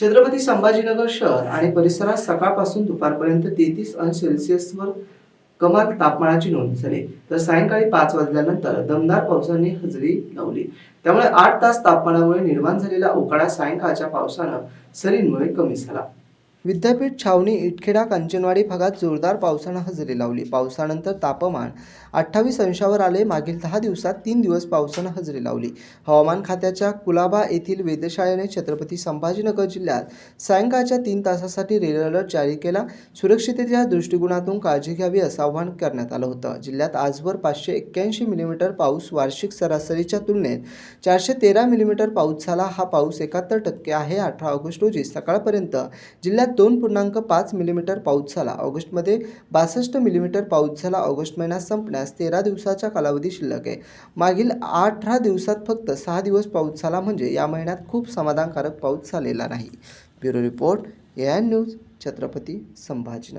छत्रपती संभाजीनगर शहर आणि परिसरात सकाळपासून दुपारपर्यंत तेहतीस अंश सेल्सिअसवर कमाल तापमानाची नोंद झाली. तर सायंकाळी पाच वाजल्यानंतर दमदार पावसाने हजेरी लावली. त्यामुळे आठ तास तापमानामुळे निर्माण झालेला उकाडा सायंकाळच्या पावसानं सरींमुळे कमी झाला. विद्यापीठ छावणी इटखेडा कांचनवाडी भागात जोरदार पावसानं हजेरी लावली. पावसानंतर तापमान अठ्ठावीस अंशावर आले. मागील दहा दिवसात तीन दिवस पावसानं हजेरी लावली. हवामान खात्याच्या कुलाबा येथील वेधशाळेने छत्रपती संभाजीनगर जिल्ह्यात सायंकाळच्या तीन तासासाठी रेड अलर्ट जारी केला. सुरक्षिततेच्या दृष्टिकोनातून काळजी घ्यावी असं आवाहन करण्यात आलं होतं. जिल्ह्यात आजवर पाचशे एक्क्याऐंशी मिलीमीटर पाऊस वार्षिक सरासरीच्या तुलनेत चारशे तेरा मिलीमीटर पाऊस झाला. हा पाऊस एकाहत्तर टक्के आहे. अठरा ऑगस्ट रोजी सकाळपर्यंत जिल्ह्यात दोन पूर्णांक पाच मिलीमीटर पाऊस झाला. ऑगस्टमध्ये बासष्ट मिलीमीटर पाऊस झाला. ऑगस्ट महिना संपण्यास तेरा दिवसाचा कालावधी शिल्लक आहे. मागील अठरा दिवसात फक्त सहा दिवस पाऊस झाला म्हणजे या महिन्यात खूप समाधानकारक पाऊस झालेला नाही. Bureau report A news Chhatrapati Sambhajinagar.